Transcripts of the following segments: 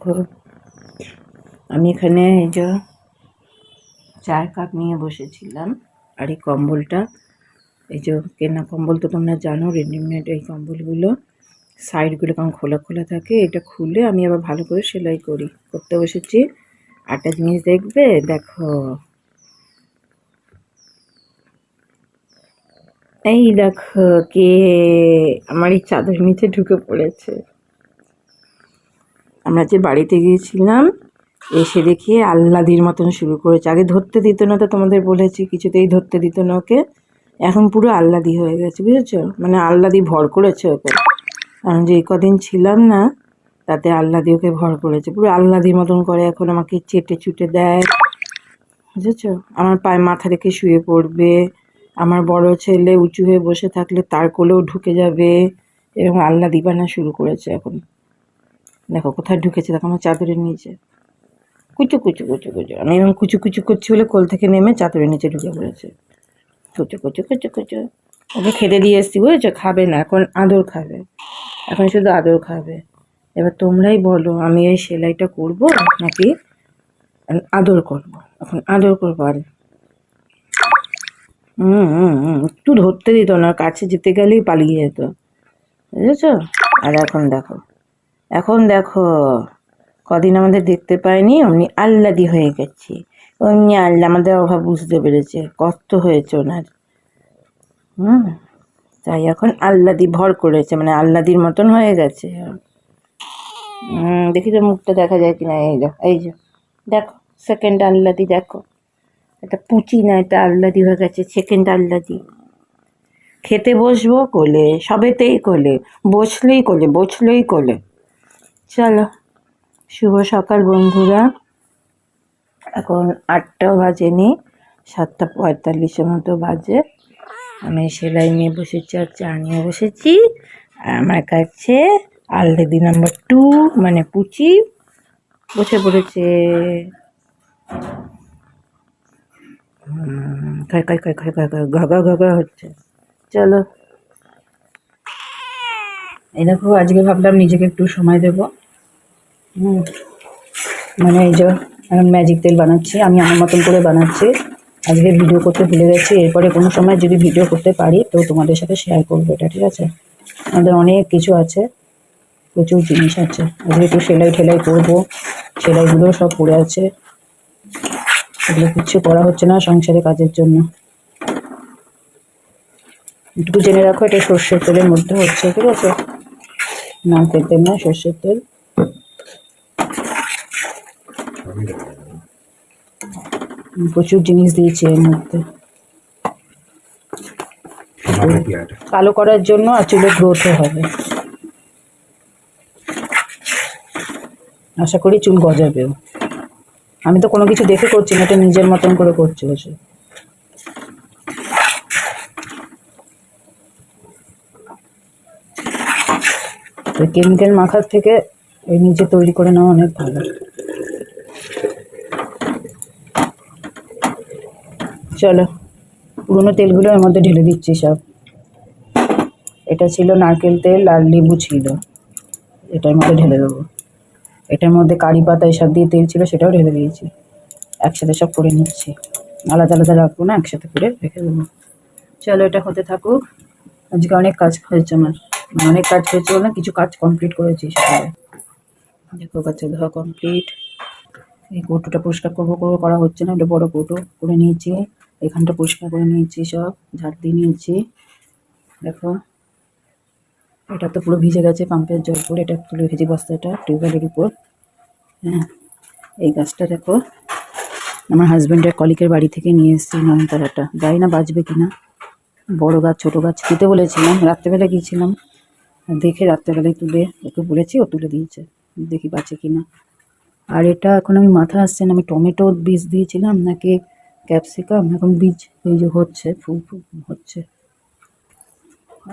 দেখো। আমি এখানে এই যে চায়ের কাপ নিয়ে বসেছিলাম, আর এই কম্বলটা, এই যে কেনা কম্বল তো তোমরা জানো রেডিমেড এই কম্বলগুলো। সাইডগুলো কেমন খোলা খোলা থাকে, এটা খুলে আমি আবার ভালো করে সেলাই করি। করতে বসেছি। একটা জিনিস দেখবে, দেখো। এই দেখো কে, আমার এই চাদর নিচে ঢুকে পড়েছে। আমরা যে বাড়িতে গিয়েছিলাম, এসে দেখি আল্লাদির মতন শুরু করেছে। আগে ধরতে দিত না তো তোমাদের বলেছি, কিছুতেই ধরতে দিত না ওকে। এখন পুরো আল্লাদি হয়ে গেছে, বুঝেছ? মানে আল্লাদি ভর করেছে ওকে। কারণ যে কদিন ছিলাম না, তাতে আল্লাদি ওকে ভর করেছে। পুরো আল্লাদির মতন করে এখন আমাকে চেটে চুটে দেয়। বুঝেছ? আমার পায়ে মাথা রেখে শুয়ে পড়বে। আমার বড় ছেলে উঁচু হয়ে বসে থাকলে তার কোলেও ঢুকে যাবে। এরকম আল্লা দিবানা শুরু করেছে এখন। দেখো, কোথায় ঢুকেছে? দেখো, আমার চাদরের নিচে। কুচু কুচু কুচু কুচু। আমি এরকম কুচু কুচু করছি বলে কোল থেকে নেমে চাদরের নিচে ঢুকে পড়েছে। কুচু কুচু কুচু কুচু। ওকে খেতে দিয়ে এসছি, বুঝেছ? খাবে না, এখন আদর খাবে। এখন শুধু আদর খাবে। এবার তোমরাই বলো, আমি এই সেলাইটা করব নাকি আদর করব? এখন আদর করব আর হুম হুম, একটু ধরতে দিত না, কাছে যেতে গেলেই পালিয়ে যেত। বুঝেছ? আর এখন দেখো। এখন দেখো, কদিন আমাদের দেখতে পাইনি, অমনি আল্লাদি হয়ে গেছি। অমনি আল্লাহ আমাদের অভাব বুঝতে পেরেছে, কষ্ট হয়েছে ওনার। হুম, তাই এখন আল্লাদি ভর করেছে মানে আল্লাদির মতন হয়ে গেছে। দেখি তো মুখটা দেখা যায় কিনা, এই দেখো এই যে, দেখো সেকেন্ড আল্লাদি, দেখো। এটা পুচি না এটা আল্লাদি হয়ে গেছে সেকেন্ড আল্লাদি। খেতে বসবো কোলে, সবেতেই কোলে, বসলেই কোলে বসলেই কোলে। চলো, শুভ সকাল বন্ধুরা। এখন আটটাও বাজেনি, সাতটা পঁয়তাল্লিশের মতো বাজে। আমি সেলাই নিয়ে বসেছি আর চা নিয়ে বসেছি। আর আমার কাছে আলরেডি নাম্বার টু মানে পুচি, বসে পড়েছে। খাই খাই খাই খাই খাই খাই ঘাগা ঘাগা হচ্ছে। চলো। এই দেখো, আজকে ভাবলাম নিজেকে একটু সময় দেবো। মানে এই যে এখন ম্যাজিক তেল বানাচ্ছি, আমি আমার মতন করে বানাচ্ছি। আজকে ভিডিও করতে ভুলে গেছি, এরপরে কোনো সময় যদি ভিডিও করতে পারি, তো তোমাদের সাথে শেয়ার করব এটা, ঠিক আছে? আমাদের অনেক কিছু আছে, প্রচুর জিনিস আছে। আজকে একটু সেলাই ঠেলাই করব, সেলাইগুলো সব পড়ে আছে। এগুলো কিচ্ছু করা হচ্ছে না সংসারে কাজের জন্য। একটু জেনে রাখো, এটা সর্ষের তেলের মধ্যে হচ্ছে, ঠিক আছে? নারকেল তেল না, সর্ষের তেল। প্রচুর জিনিস দিয়েছে এর মধ্যে। কালো করার জন্য আর চুলের গ্রোথও হবে। আশা করি চুল গজাবেও। আমি তো কোনো কিছু দেখে করছি না, এটা নিজের মতন করে করছি বসে কেমিক্যাল মাখার থেকে এই নিজে তৈরি করে নেওয়া অনেক ভালো। চলো, পুরোনো তেলগুলো এর মধ্যে ঢেলে দিচ্ছি সব। এটা ছিল নারকেল তেল, আর লেবু ছিল। এটার মধ্যে ঢেলে দেবো। এটার মধ্যে কারি পাতা এসব দিয়ে তেল ছিল, সেটাও ঢেলে দিয়েছি। একসাথে সব করে নিচ্ছি। আলাদা আলাদা রাখব না, একসাথে করে রেখে দেবো। চলো, এটা হতে থাকুক। আজকে অনেক কাজ হয়েছে আমার। মানে অনেক কাজ হয়েছে বলে কিছু কাজ কমপ্লিট করেছি সকালে। দেখো, কাছে ধোয়া কমপ্লিট এই কৌটোটা পরিষ্কার করব করব, করা হচ্ছে না ওটা বড় কৌটো করে নিয়েছি। এখানটা পরিষ্কার করে নিয়েছি সব, ঝাড় দিয়ে নিয়েছি। দেখো, এটা তো পুরো ভিজে গেছে, পাম্পের জল পরে, এটা তুলে রেখেছি বস্তাটা, টিউবওয়েলের উপর। হ্যাঁ এই গাছটা দেখো, আমার হাজব্যান্ডের কলিকের বাড়ি থেকে নিয়ে এসেছি নয়নতারাটা। জানি না বাঁচবে কি না বড় গাছ, ছোটো গাছ দিতে বলেছিলাম, রাত্রেবেলা গিয়েছিলাম। দেখে রাত্রেবেলায় তুলে, ওকে বলেছি, ও তুলে দিয়েছে। দেখি বাঁচে কি না আর এটা এখন আমি মাথা আসছে না, আমি টমেটো বীজ দিয়েছিলাম, নাকি ক্যাপসিকাম এখন বীজ এই যে হচ্ছে ফুল ফুল হচ্ছে।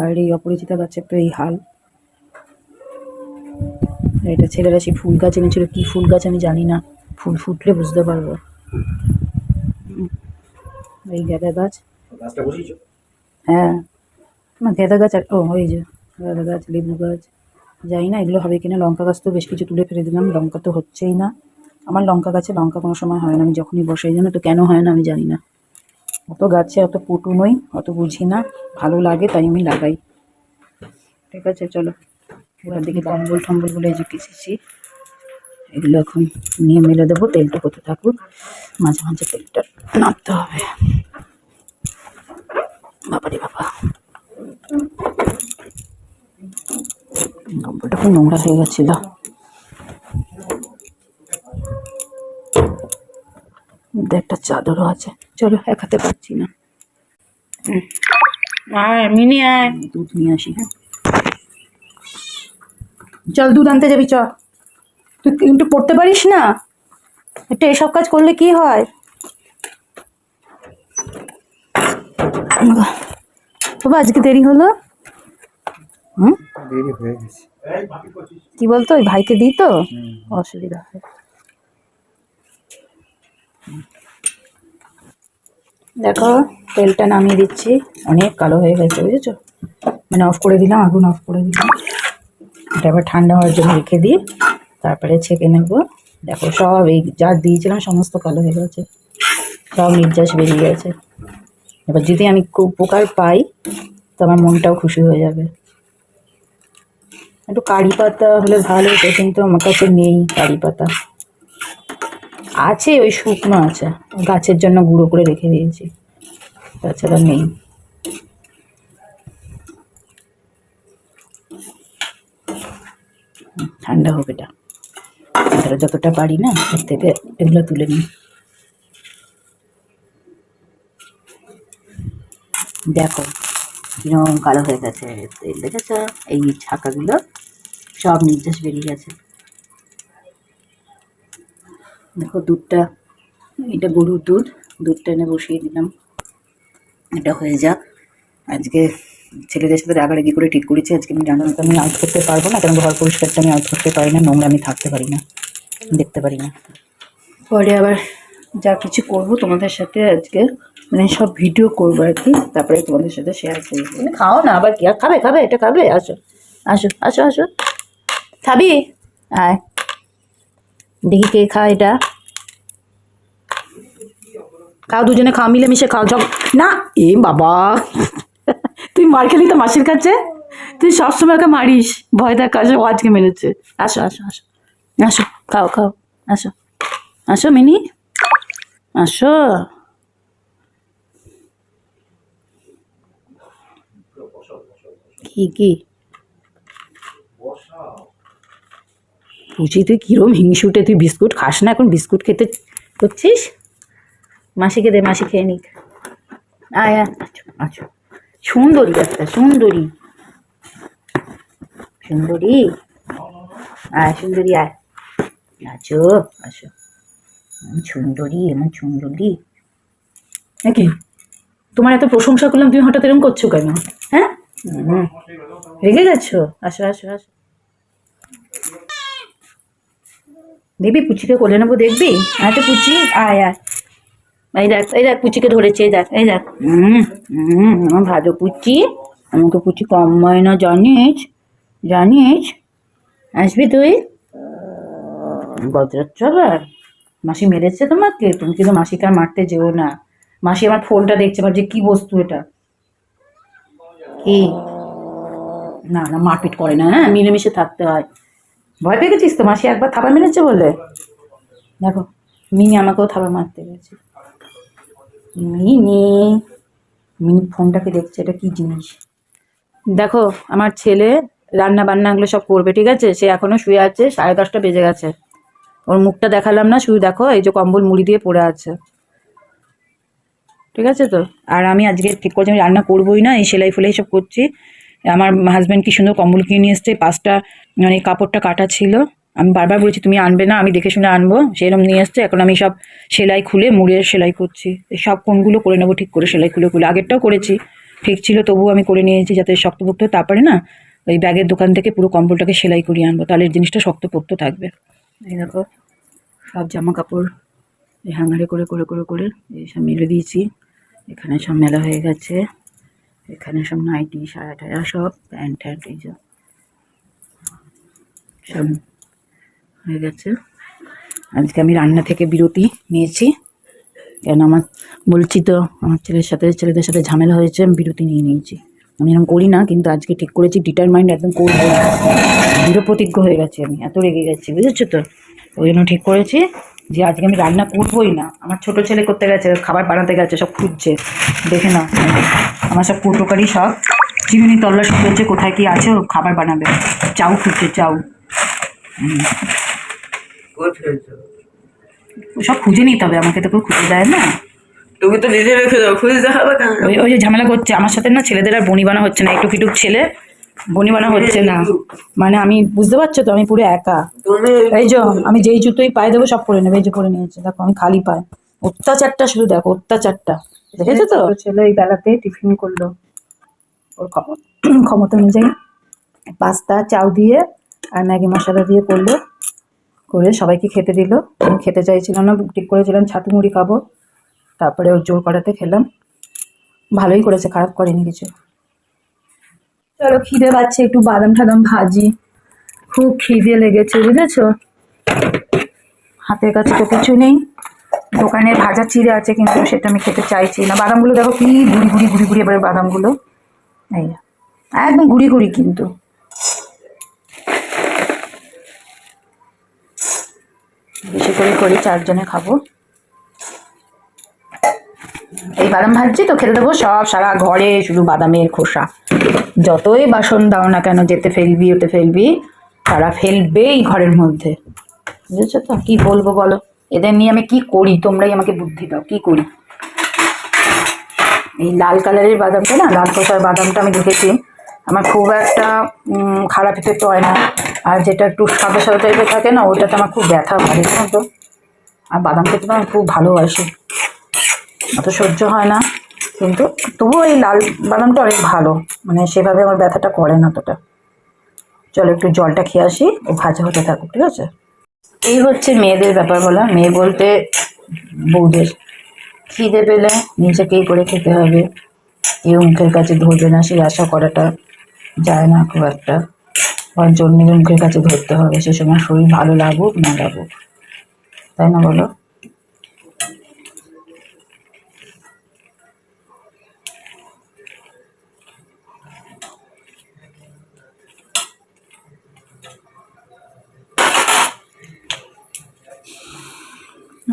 আর এই অপরিচিতা গাছের তো এই হাল। এটা ছেলেরা সেই ফুল গাছ এনেছিল। কী ফুল গাছ আমি জানি না। ফুল ফুটলে বুঝতে পারব। এই গাঁদা গাছ। হ্যাঁ। না গাঁদা গাছ আর ও ওই যে গাঁদা গাছ লেবু গাছ। জানি না এগুলো হবে কিনা। লঙ্কা গাছ তো বেশ কিছু তুলে ফেলে দিলাম। লঙ্কা তো হচ্ছেই না। আমার লঙ্কা গাছে লঙ্কা কোনো সময় হয় না, আমি যখনই বসাই জন্য তো কেন হয় না আমি জানি না। অত গাছে অত পটু নই, অত বুঝি না, ভালো লাগে তাই আমি লাগাই। ঠিক আছে, চলো। এবার দেখি কম্বল টম্বলগুলো এই যে কেচেছি। এগুলো এখন নিয়ে মেলে দেবো, তেলটা কোথায় থাকুক, মাঝে মাঝে তেলটা নাড়তে হবে। বাবারে বাবা। কম্বলটা খুব নোংরা হয়ে গেছিল। একটা চাদরও আছে। চলো এক হাতে পাচ্ছি না। হুম। আয় মিনি আয়। দুধ নিয়ে আসি হ্যাঁ। চল দুধ আনতে যাবি চ তুই কিন্তু পড়তে পারিস না? একটু এসব কাজ করলে কি হয়? বাবা আজকে দেরি হলো? হুম? দেরি হয়ে গেছে। কি বলতো ওই ভাইকে দিই তো? অসুবিধা হয়। দেখো, তেলটা নামিয়ে দিচ্ছি। অনেক কালো হয়ে গেছে, বুঝেছ? মানে অফ করে দিলাম, আগুন অফ করে দিলাম। এটা আবার ঠান্ডা হওয়ার জন্য রেখে দিই। তারপরে ছেঁকে নেব। দেখো, সব এই যা দিয়েছিলাম, সমস্ত কালো হয়ে গেছে। সব নির্যাস বেরিয়ে গেছে। এবার যদি আমি খুব উপকার পাই, তো আমার মনটাও খুশি হয়ে যাবে। একটু কারি পাতা হলে ভালো হতো কিন্তু আমার কাছে নেই কারি পাতা। আছে, ওই শুকনো আছে। গাছের জন্য গুঁড়ো করে রেখে দিয়েছি। তাছাড়া নেই। ঠান্ডা হোক এটা। তাহলে যতটা পারি না, এর থেকে এগুলো তুলে নিই। দেখো কীরকম কালো হয়ে গেছে। দেখেছ? এই ছাকাগুলো সব নির্যাস বেরিয়ে গেছে। দেখো দুধটা, এটা গরুর দুধ, দুধটা এনে বসিয়ে দিলাম। এটা হয়ে যাক। আজকে ছেলেদের সাথে রাগারাগি করে ঠিক করেছি। আজকে আমি রান্না আমি আউট করতে পারব না, কারণ ঘর পরিষ্কারটা আমি আউট করতে পারি না, নোংরা আমি থাকতে পারি না, দেখতে পারি না। পরে আবার যা কিছু করব তোমাদের সাথে আজকে মানে সব ভিডিও করব আর কি, তারপরে তোমাদের সাথে শেয়ার করব। তুমি খাও না আবার কি? আর খাবে খাবে, এটা খাবে? আসো আসো আসো আসো। খাবি? আয়। দেখি কে খা এটা। খাও দুজনে, খাও, মিলেমিশে খাও, ঝগ না, এ বাবা। তুই মার খেলি তো মাসির কাছে? তুই সবসময় ওকে মারিস। ভয় দেখ আসো আজকে মেরেছে। আসো আসো আসো। আসো, খাও খাও। আসো। আসো, মিনি। আসো। কি কি? বুঝি তুই কিরম হিংসুটে তুই বিস্কুট খাস না? এখন বিস্কুট খেতে করছিস? মাসিকে দে, মাসি খেয়ে নিক। আয় আচ্ছা আচ্ছা সুন্দরী একটা, সুন্দরী। সুন্দরী? আয় সুন্দরী, আয়। আছো আমি সুন্দরী, এমন সুন্দরী। নাকি? তোমার এত প্রশংসা করলাম, তুমি হঠাৎ এরকম করছ কেন? হ্যাঁ? রেগে গেছো? আসো আসো আসো। দেখবি পুচিকে কোলে নেব, দেখবি? আয় তো পুচি, আয় আয়। এই দেখ এই দেখ, পুচিকে ধরেছে, এই দেখ এই দেখ। হুম হুম, আমার ভালো পুচি। আমাকে পুচি কম হয় না, জানিস? জানিস? আসবি তুই? বজ্রাচ্ছ আবার মাসি মেরেছে তোমাকে? তুমি কিন্তু মাসিকে আর মারতে যেও না। মাসি আমার ফোনটা দেখছে ভাবছে কি বস্তু এটা? কি? না না, মারপিট করে না হ্যাঁ? মিলেমিশে থাকতে হয়। ভয় পেয়ে গেছিস তো? মাসি একবার থাবা মেরেছে বলে? দেখো, মিনি আমাকেও থাবা মারতে গেছে। মিনি মিনি ফোনটাকে দেখছে, এটা কি জিনিস? দেখো, আমার ছেলে রান্না বান্নাগুলো সব করবে, ঠিক আছে? সে এখনও শুয়ে আছে, সাড়ে দশটা বেজে গেছে। ওর মুখটা দেখালাম না, শুধু দেখো, এই যে কম্বল মুড়ি দিয়ে পড়ে আছে। ঠিক আছে তো? আর আমি আজকে ঠিক করছি, আমি রান্না করবোই না, এই সেলাই ফুলাই সব করছি। আমার হাজব্যান্ড কি সুন্দর কম্বল কিনে নিয়ে এসছে, পাঁচটা মানে কাপড়টা কাটা ছিল। আমি বারবার বলেছি, তুমি আনবে না, আমি দেখে শুনে আনব। সেরকম নিয়ে এসছে। এখন আমি সব সেলাই খুলে মুড়ে সেলাই করছি। সব কোনগুলো করে নেব, ঠিক করে সেলাই খুলে খুলে। আগেরটাও করেছি, ঠিক ছিল, তবুও আমি করে নিয়েছি যাতে শক্তপোক্ত। তারপরে না, ওই ব্যাগের দোকান থেকে পুরো কম্বলটাকে সেলাই করিয়ে আনব। তাহলে জিনিসটা শক্তপোক্ত থাকবে। এই দেখো, সব জামা কাপড় এই হ্যাঙ্গারে করে করে করে করে, এই সব মেলে দিয়েছি। এখানে সব মেলা হয়ে গেছে। এখানে সব নাইটি সায়া টায়া সব প্যান্ট ট্যান্ট এই যে সব হয়ে গেছে। আজকে আমি রান্না থেকে বিরতি নিয়েছি। কেন আমার বলছি তো, আমার ছেলের সাথে, ছেলেদের সাথে ঝামেলা হয়েছে, আমি বিরতি নিয়ে নিয়েছি। আমি এরকম করি না, কিন্তু আজকে ঠিক করেছি ডিটারমাইন্ড একদম করব। দৃঢ় প্রতিজ্ঞ হয়ে গেছি আমি, এত রেগে গেছি, বুঝেছ তো? ওই জন্য ঠিক করেছি। যে আজকে আমি রান্না করবোই না। আমার ছোট ছেলে করতে গেছে খাবার বানাতে গেছে সব খুঁজছে। দেখে না আমার সব কুটোকারি সব। চিরুনি তল্লাশি করছে কোথায় কি আছে খাবার বানাবে। চাউ খুঁজছে চাউ। সব খুঁজে নিতে হবে আমাকে তো কেউ খুঁজে দেয় না। তুমি তো নিজে রেখে দাও খুঁজে দেখাবে ওই ওই যে ঝামেলা করছে আমার সাথে না ছেলেদের আর বনি বানা হচ্ছে না একটু ফিটুক ছেলে। বনি বানা হচ্ছে না। মানে আমি বুঝতে পারছ তো আমি পুরো একা। এই যে আমি যেই জুতোই পায়ে দেবো সব পরে নেবে এই যে পরে নিয়েছে। দেখো আমি খালি পায়। অত্যাচারটা শুধু দেখো অত্যাচারটা। দেখেছ তো? ছেলে এই বেলাতে টিফিন করল। ওর ক্ষম- ক্ষমতা অনুযায়ী পাস্তা চাউ দিয়ে আর ম্যাগি মশলা দিয়ে করল। করে সবাইকে খেতে দিল। আমি খেতে চাইছিলাম না ঠিক করেছিলাম ছাতু মুড়ি খাব। তারপরে ওর জোর করাতে খেলাম। ভালোই করেছে খারাপ করেনি কিছু। চলো খিদে পাচ্ছে, একটু বাদাম টাদাম ভাজি। খুব খিদে লেগেছে, বুঝেছ? হাতের কাছে তো কিছু নেই। দোকানে ভাজা চিড়ে আছে, কিন্তু সেটা আমি খেতে চাইছি না। বাদামগুলো দেখো কি গুড়ি গুড়ি গুড়ি গুড়ি এবারে বাদামগুলো। এই একদম গুড়ি গুড়ি কিন্তু। বেশি করে করি, চারজনে খাব। এই বাদাম ভাজছি তো খেতে দেবো সব সারা ঘরে শুধু বাদামের খোসা। যতই বাসন দাও না কেন, যেতে ফেলবি, ওতে ফেলবি, তারা ফেলবেই ঘরের মধ্যে। বুঝেছ তো? কি বলব বলো? এদের নিয়ে আমি কি করি? তোমরাই আমাকে বুদ্ধি দাও, কি করি? এই লাল কালারের বাদামটা না, লাল খোসার বাদামটা আমি দেখেছি। আমার খুব একটা খারাপ এফেক্ট হয় না। আর যেটা একটু সাদা সাদা টাইপের থাকে না ওটাতে আমার খুব ব্যথা জানো তো? আর বাদাম খেতে আমি খুব ভালোবাসি। অত সহ্য হয় না। কিন্তু তবুও এই লাল বাদামটা অনেক ভালো। মানে সেভাবে আমার ব্যথাটা করে না অতটা। চলো একটু জলটা খেয়ে আসি, ও ভাজা হতে থাকুক, ঠিক আছে? এই হচ্ছে মেয়েদের ব্যাপার বলা। মেয়ে বলতে বউদের। খিদে পেলে নিজেকেই করে খেতে হবে। কেউ মুখের কাছে ধরবে না, সেই আশা করাটা যায় না খুব একটা। জন্য মুখের কাছে ধরতে হবে, সে সময় শরীর ভালো লাগুক, না লাগুক। তাই না বলো?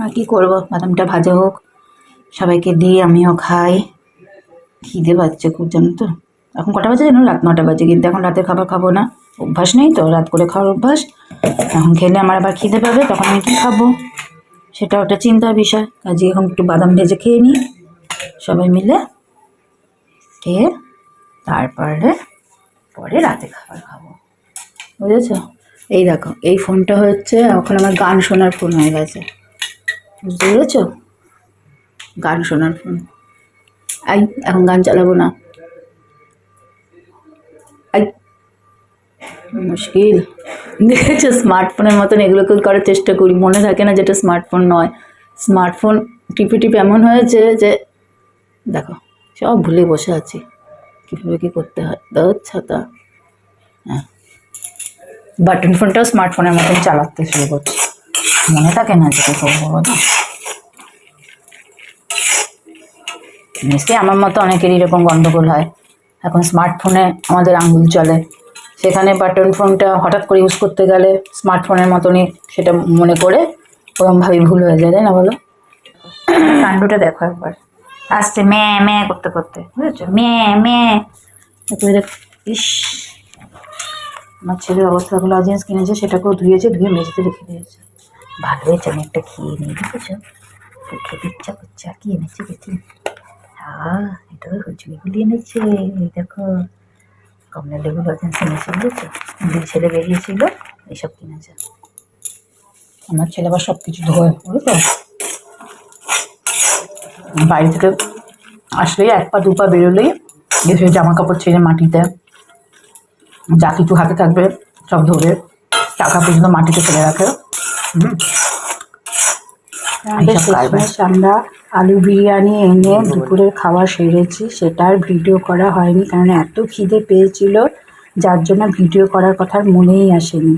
আর কি করব? বাদামটা ভাজা হোক, সবাইকে দিই, আমিও খাই। খিদে পাচ্ছে খুব, জানো তো? এখন কটা বাজে জানো? রাত নটা বাজে, কিন্তু এখন রাতের খাবার খাব না। অভ্যাস নেই তো, রাত করে খাওয়ার অভ্যাস। এখন খেলে আমার আবার খিদে পাবে, তখন আমি কী খাব? সেটা ওটা চিন্তার বিষয়। কাজে এখন একটু বাদাম ভেজে খেয়ে নিই। সবাই মিলে খেয়ে তারপরে, পরে রাতে খাবার খাব। বুঝেছ? এই দেখো, এই ফোনটা হচ্ছে, এখন আমার গান শোনার ফোন হয়ে গেছে। বুঝতে পেরেছ? গান শোনার ফোন আই, এখন গান চালাবো না। আই, মুশকিল। দেখেছ, স্মার্টফোনের মতন এগুলোকে করার চেষ্টা করি। মনে থাকে না যেটা স্মার্টফোন নয়। স্মার্টফোন টিপে টিপে এমন হয়েছে যে, দেখো, সব ভুলে বসে আছি। কীভাবে কী করতে হয়? দত ছাতা। হ্যাঁ। বাটন ফোনটাও স্মার্টফোনের মতন চালাতে শুরু করছি। মনে থাকে না যেটা করব বলো নিশ্চয়ই আমার মতো অনেকেরই এরকম গন্ডগোল হয়। এখন স্মার্টফোনে আমাদের আঙ্গুল চলে। সেখানে বাটন ফোনটা হঠাৎ করে ইউজ করতে গেলে স্মার্টফোনের মতনই সেটা মনে করে ওরমভাবেই ভুল হয়ে যায়, তাই না বলো? কাণ্ডটা দেখো একবার। আসছে ম্যা ম্যা করতে করতে। বুঝেছ? তারপরে দেখ, ইস! আমার ছেলের অবস্থাগুলো অজিয়েন্স কিনেছে, সেটাকেও ধুয়েছে, ধুয়ে মেঝেতে রেখে দিয়েছে। ভালো হয়েছে আমি একটা খেয়ে দেখেছ? তো খেতে ইচ্ছা করছে, আর কি এনেছে দেখি। হ্যাঁ এটা হুচুড়িগুলি এনেছে দেখো। কমলা লেবু লজেন্স এনেছে, বুঝেছ? দুই ছেলে বেরিয়েছিল এইসব কিনেছে। আমার ছেলে আবার সব কিছু ধোয় বুঝতো বাড়ি থেকে আসলেই এক পা, দু পা বেরোলেই এসে জামা কাপড় ছেড়ে মাটিতে, যা কিছু হাতে থাকবে সব ধরে টাকা পর্যন্ত মাটিতে ফেলে রাখে। আমাদের শেষমেশ আমরা আলু বিরিয়ানি এনে দুপুরের খাওয়া সেরেছি সেটার ভিডিও করা হয়নি কারণ এত খিদে পেয়েছিল যার জন্য ভিডিও করার কথা আর মনেই আসেনি।